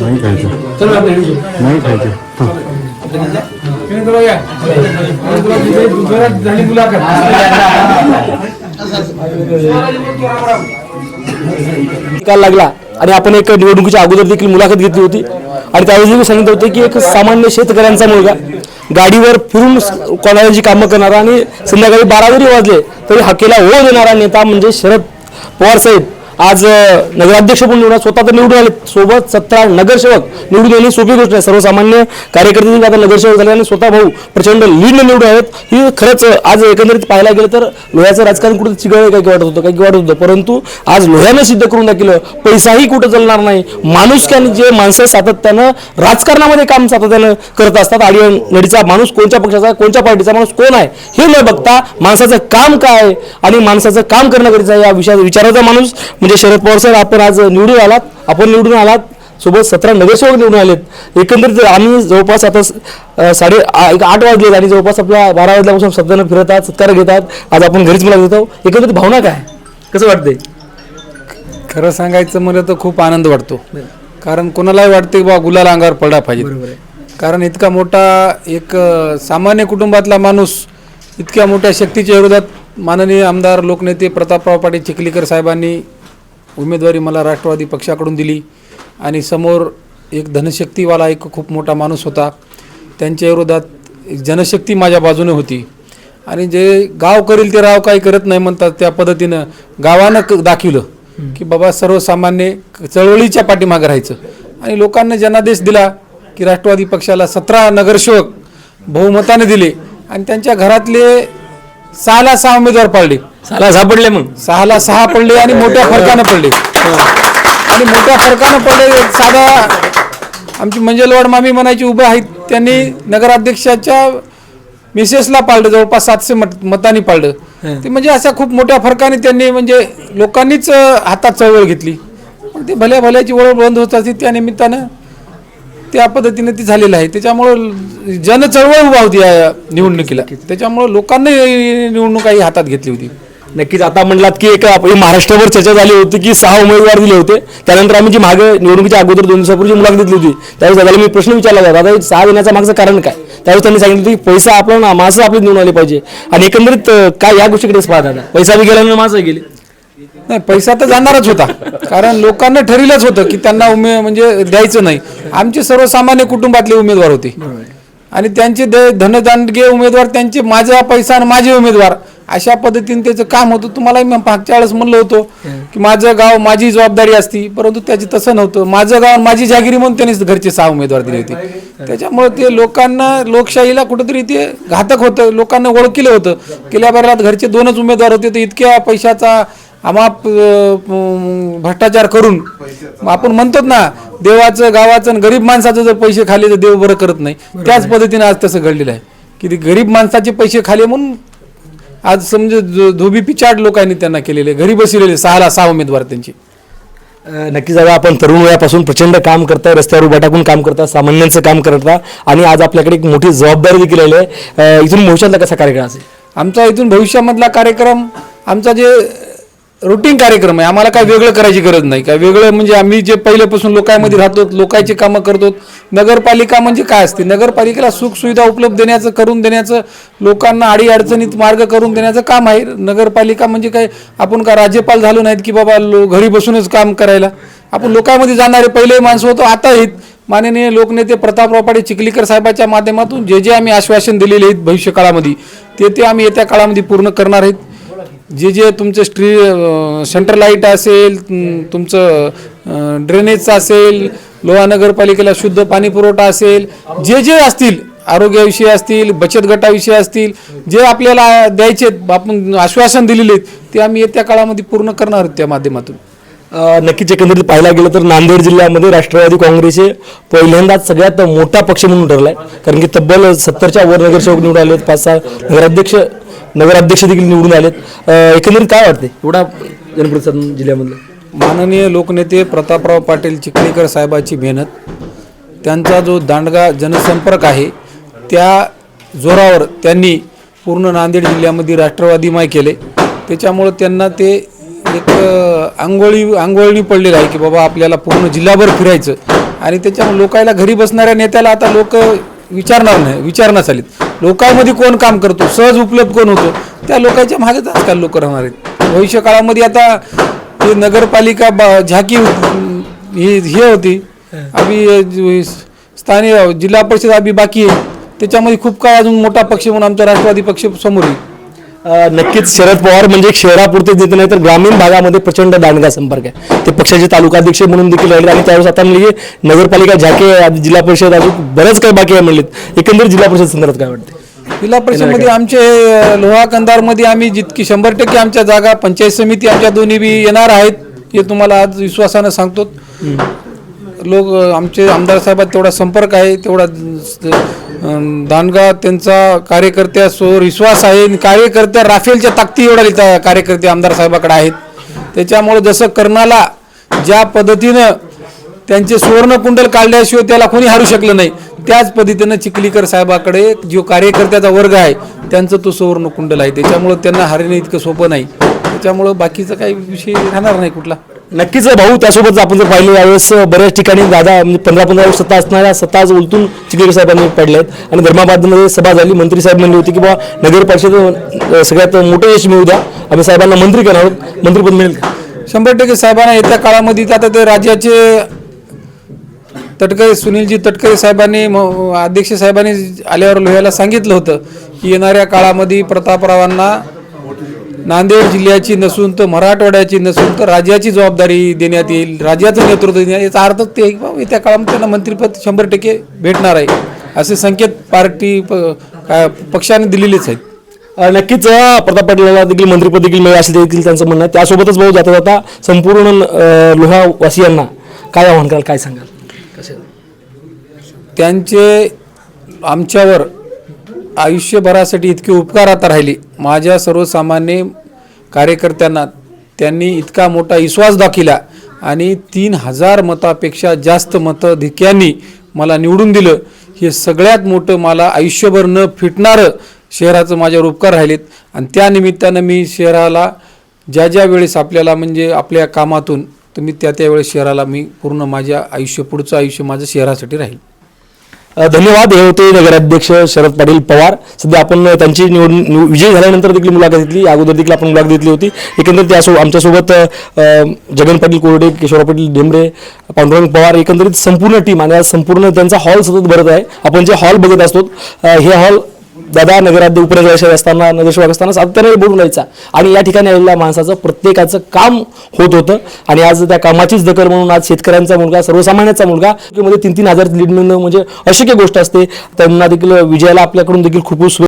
नाही खायचं नाही खायचं निकाल लागला आणि आपण एक निवडणुकीच्या अगोदर देखील मुलाखत घेतली होती. आणि त्यावेळी मी सांगितलं होतं की एक सामान्य शेतकऱ्यांचा मुलगा गाडीवर फिरून कोणाला जी कामं करणारा आणि संध्याकाळी बारा जरी वाजले तरी हाकेला हो देणारा नेता म्हणजे शरद पवार साहेब. आज नगराध्यक्ष पण निवडून स्वतः तर निवडून आले सोबत सतरा नगरसेवक निवडून येणे सोपी गोष्ट आहे. सर्वसामान्य कार्यकर्ते आता नगरसेवक झाले आणि स्वतः भाऊ प्रचंड लीडने निवडून आहेत ही खरंच आज एकंदरीत पाहायला गेलं तर लोह्याचं राजकारण कुठं चिघळ काही वाटत होतं काही वाटत होतं. परंतु आज लोह्यानं सिद्ध करून दाखवलं पैसाही कुठं चालणार नाही. माणुसक्याने जे माणसं सातत्यानं राजकारणामध्ये काम सातत्यानं करत असतात आणि नडीचा माणूस कोणत्या पक्षाचा कोणत्या पार्टीचा माणूस कोण आहे हे न बघता माणसाचं काम काय आहे आणि माणसाचं काम करणं गरजेचं आहे या विषयाचा विचाराचा माणूस. म्हणजे शरद पवार साहेब आपण आज निवडून आलात. आपण निवडून आलात. सोबत सतरा नगरसेवक निवडून आलेत. एकंदरीत आम्ही जवळपास आता साडे आठ वाजलेत आणि जवळपास आपल्या बारा वाजल्यापासून सध्यानं फिरतात सत्कार घेतात आज आपण घरीच मला घेतो एकंदरीत भावना काय? कसं वाटतंय? खरं सांगायचं मला तर खूप आनंद वाटतो. कारण कोणालाही वाटते बा गुलाल अंगावर पडला पाहिजे. कारण इतका मोठा एक सामान्य कुटुंबातला माणूस इतक्या मोठ्या शक्तीच्या विरोधात माननीय आमदार लोकनेते प्रतापराव पाटील चिखलीकर साहेबांनी उमेदवारी मला राष्ट्रवादी पक्षाकडून दिली. आणि समोर एक धनशक्तीवाला एक खूप मोठा माणूस होता. त्यांच्या विरोधात जनशक्ती माझ्या बाजूने होती. आणि जे गाव करील ते राव काही करत नाही म्हणतात त्या पद्धतीनं गावानं क- दाखवलं की बाबा सर्वसामान्य चळवळीच्या पाठीमागे राहायचं. आणि लोकांना जनादेश दिला की राष्ट्रवादी पक्षाला सतरा नगरसेवक बहुमताने दिले आणि त्यांच्या घरातले सहाला सहा उमेदवार पाळले साला सापडले मग. सहाला सहा पडले आणि मोठ्या फरकानं पडले. आणि मोठ्या फरकानं पडले साधा आमची मंजलवाड मामी म्हणायची उभे आहेत त्यांनी नगराध्यक्षाच्या मिसेसला पाळलं जवळपास सातशे मत मतांनी पाळलं. ते म्हणजे अशा खूप मोठ्या फरकाने त्यांनी म्हणजे लोकांनीच हातात चळवळ घेतली. पण ते भल्या भल्याची ओळख बंद होत असते त्या निमित्तानं त्या पद्धतीने ती झालेलं आहे. त्याच्यामुळं जन चळवळ उभा होती या निवडणुकीला. त्याच्यामुळं लोकांनी ही निवडणूक काही हातात घेतली होती. नक्कीच आता म्हणलात की एक आपली महाराष्ट्रभर चर्चा झाली होती की सहा उमेदवार दिले होते. त्यानंतर आम्ही जी मागे निवडणुकीच्या अगोदर दोन दिवसापूर्वी मुलाखत घेतली होती त्यावेळेस दादाला मी प्रश्न विचारला होता दादा सहा देण्याचं मागचं कारण काय? त्यावेळेस त्यांनी सांगितलं की पैसा आपला ना माणसं आपली निवडून आली पाहिजे. आणि एकंदरीत काय या गोष्टीकडेच पाहता पैसा बी गेला माणसं गेली. नाही पैसा तर जाणारच होता. कारण लोकांना ठरविलंच होतं की त्यांना उमे म्हणजे द्यायचं नाही. आमचे सर्वसामान्य कुटुंबातले उमेदवार होते. आणि त्यांचे धनदांडगे उमेदवार त्यांचे माझा पैसा आणि माझे उमेदवार अशा पद्धतीने त्याचं काम होतं. तुम्हाला मी मागच्या वेळेस म्हणलं होतो की माझं गाव माझी जबाबदारी असती परंतु त्याचे तसं नव्हतं. माझं गाव माझी जागिरी म्हणून त्यांनीच घरचे सहा उमेदवार दिले होते. त्याच्यामुळे ते लोकांना लोकशाहीला कुठंतरी ते घातक होतं. लोकांना ओळखलं होतं. गेल्या घरचे दोनच उमेदवार होते. तर इतक्या पैशाचा अमाप अं, भ्रष्टाचार करून आपण म्हणतो ना देवाचं गावाचं आणि गरीब माणसाचं जर पैसे खाले तर देव बरं करत नाही. त्याच पद्धतीने आज तसं घडलेलं आहे. की गरीब माणसाचे पैसे खाले म्हणून आज समजा धोबी पिचाड लोकांनी त्यांना केलेले घरी बसलेले सहाला सहा उमेदवार त्यांचे. नक्कीच दादा आपण. तरुण वयापासून प्रचंड काम करताय रस्त्यावर उभा टाकून काम करता सामान्यांचं काम करता आणि आज आपल्याकडे एक मोठी जबाबदारी देखील आली आहे. इथून भविष्यातला कसा कार्यक्रम असेल? आमचा इथून भविष्यामधला कार्यक्रम आमचा जे रुटीन कार्यक्रम आहे. आम्हाला काय वेगळं करायची गरज नाही. काय वेगळं म्हणजे आम्ही जे पहिल्यापासून लोकांमध्ये राहतो लोकांची कामं करतो नगरपालिका म्हणजे काय असते? नगरपालिकेला सुख सुविधा उपलब्ध देण्याचं करून देण्याचं लोकांना आडी अडचणीत मार्ग करून देण्याचं काम आहे. नगरपालिका म्हणजे काय? आपण का राज्यपाल झालो नाहीत की बाबा लो घरी बसूनच काम करायला? आपण लोकांमध्ये जाणारे पहिले माणसं होतो आता आहेत माननीय लोकनेते प्रतापराव पाटील चिखलीकर साहेबाच्या माध्यमातून जे जे आम्ही आश्वासन दिलेले आहेत भविष्य काळामध्ये ते ते आम्ही येत्या काळामध्ये पूर्ण करणार आहेत. जे जे तुमचं स्ट्री सेंटर लाइट असेल तुमचं ड्रेनेजचं असेल लोहा नगरपालिकेला शुद्ध पाणी पुरवठा असेल जे जे असतील आरोग्याविषयी असतील बचत गटाविषयी असतील जे आपल्याला द्यायचे आपण आश्वासन दिलेले आहेत ते आम्ही येत्या काळामध्ये पूर्ण करणार आहोत त्या माध्यमातून. नक्कीच एकंदरीत पाहायला गेलं तर नांदेड जिल्ह्यामध्ये राष्ट्रवादी काँग्रेसचे पहिल्यांदाच सगळ्यात मोठा पक्ष म्हणून ठरला आहे कारण की तब्बल सत्तरच्या वर नगरसेवक निवडून आहेत पाच सहा नगराध्यक्ष नगराध्यक्ष देखील निवडून आलेत. एकंदरीत काय वाटते एवढा जनप्रतिसाद जिल्ह्यामधलं. माननीय लोकनेते प्रतापराव पाटील चिखलीकर साहेबाची मेहनत त्यांचा जो दांडगा जनसंपर्क आहे त्या जोरावर त्यांनी पूर्ण नांदेड जिल्ह्यामध्ये राष्ट्रवादी माय केले. त्याच्यामुळं त्यांना ते एक आंघोळी आंघोळणी पडलेलं आहे की बाबा आपल्याला पूर्ण जिल्हाभर फिरायचं. आणि त्याच्यामुळे लोकायला घरी बसणाऱ्या नेत्याला आता लोक विचारणार नाही विचारण्यास आलीत. लोकांमध्ये कोण काम करतो? सहज उपलब्ध कोण होतो? त्या लोकांच्या मागेच आजकाल लोक राहणार आहेत. भविष्य काळामध्ये आता ते नगरपालिका बा- झाकी ही हे होती. अभि स्थानिक जिल्हा परिषद अभि बाकी आहे. त्याच्यामध्ये खूप काय अजून मोठा पक्ष म्हणून आमचा राष्ट्रवादी पक्ष समोर येईल नक्कीच शरद पवार म्हणजे शहरापुरते देत नाही तर ग्रामीण भागामध्ये प्रचंड दांडगा संपर्क आहे. ते पक्षाचे तालुकाध्यक्ष म्हणून देखील राहिले आणि त्यावेळेस आता म्हणजे नगरपालिका झाके जिल्हा परिषद अजून बरेच काही बाकी आहे म्हणलेत एकंदरीत जिल्हा परिषद संदर्भात काय वाटते जिल्हा परिषदमध्ये आमचे लोहा कंधारमध्ये आम्ही जितकी शंभर टक्के आमच्या जागा पंचायत समिती आमच्या दोन्ही बी येणार आहेत हे तुम्हाला आज विश्वासानं सांगतो. लोक आमचे आमदार साहेबात तेवढा संपर्क आहे तेवढा दानगा त्यांचा कार्यकर्त्यासोर विश्वास आहे आणि कार्यकर्त्या राफेलच्या ताकदी एवढा लिहिता कार्यकर्ते आमदार साहेबाकडे आहेत. त्याच्यामुळे जसं कर्णाला ज्या पद्धतीनं त्यांचे सुवर्णकुंडल काढल्याशिवाय त्याला कोणी हारू शकलं नाही त्याच पद्धतीनं चिखलीकर साहेबाकडे जो कार्यकर्त्याचा वर्ग आहे त्यांचं तो सुवर्णकुंडल आहे. त्याच्यामुळं त्यांना हारणे इतकं सोपं नाही. त्याच्यामुळं बाकीचा काही विषय राहणार नाही कुठला. नक्कीच भाऊ त्यासोबत आपण जर पाहिलं यावेळेस बऱ्याच ठिकाणी दादा म्हणजे पंधरा पंधरा वर्ष सत्ता असणाऱ्या सत्ता आज उलटून चिखलीकर साहेबांनी पडले आहेत आणि धर्माबादमध्ये सभा झाली. मंत्री साहेब म्हणले होते की बा नगर परिषद सगळ्यात मोठं यश मिळू द्या. आम्ही साहेबांना मंत्री करणार आहोत. मंत्रीपद मिळेल का? शंभर टक्के साहेबांना येत्या काळामध्ये आता ते राज्याचे तटकरे सुनीलजी तटकरे साहेबांनी म- अध्यक्ष साहेबांनी आल्यावर लोह्याला सांगितलं होतं की येणाऱ्या काळामध्ये प्रतापरावांना नांदेड जिल्ह्याची नसून तर मराठवाड्याची नसून तर राज्याची जबाबदारी देण्यात येईल. राज्याचं नेतृत्व देण्यात याचा अर्थ ते येत्या काळामध्ये त्यांना मंत्रिपद शंभर टक्के भेटणार आहे. असे संकेत पार्टी पक्षाने दिलेलेच आहेत. नक्कीच प्रताप पाटील देखील मंत्रिपद देखील मिळेल असे देखील त्यांचं म्हणणं आहे. त्यासोबतच भाऊ जाता जाता संपूर्ण लोहावासियांना काय आव्हान कराल काय सांगाल? त्यांचे आमच्यावर आयुष्यभरासाठी इतके उपकार आता राहिले. माझ्या सर्वसामान्य कार्यकर्त्यांना त्यांनी इतका मोठा विश्वास दाखविला आणि तीन हजार मतापेक्षा जास्त मतधिक्यांनी मला निवडून दिलं. हे सगळ्यात मोठं मला आयुष्यभर न फिटणारं शहराचं माझ्यावर उपकार राहिलेत. आणि त्यानिमित्तानं मी शहराला ज्या ज्या वेळेस आपल्याला म्हणजे आपल्या कामातून तर मी त्या त्यावेळेस शहराला मी पूर्ण माझ्या आयुष्य पुढचं आयुष्य माझं शहरासाठी राहील. धन्यवाद. हे होते नगराध्यक्ष शरद पाटील पवार. सध्या आपण त्यांची निवड विजय झाल्यानंतर देखील मुलाखत घेतली. अगोदर देखील आपण मुलाखत घेतली होती. एकंदरीत त्यासो आमच्यासोबत जगन पाटील कोरडे किशोर पाटील डेंबरे पांडुरंग पवार एकंदरीत संपूर्ण टीम आणि आज संपूर्ण त्यांचा हॉल सतत भरत आहे. आपण जे हॉल बघत असतो हे हॉल दादा नगराध्य उपनगराध्यक्ष असताना नगरसेवक असताना सातत्याने बोलून राहायचा आणि या ठिकाणी आलेल्या माणसाचं प्रत्येकाचं काम होत होतं. आणि आज त्या कामाचीच दखल म्हणून आज शेतकऱ्यांचा मुलगा सर्वसामान्यांचा मुलगा मध्ये तीन तीन हजार लीड मिळणं म्हणजे अशक्य गोष्ट असते. त्यांना देखील विजयाला आपल्याकडून देखील खूप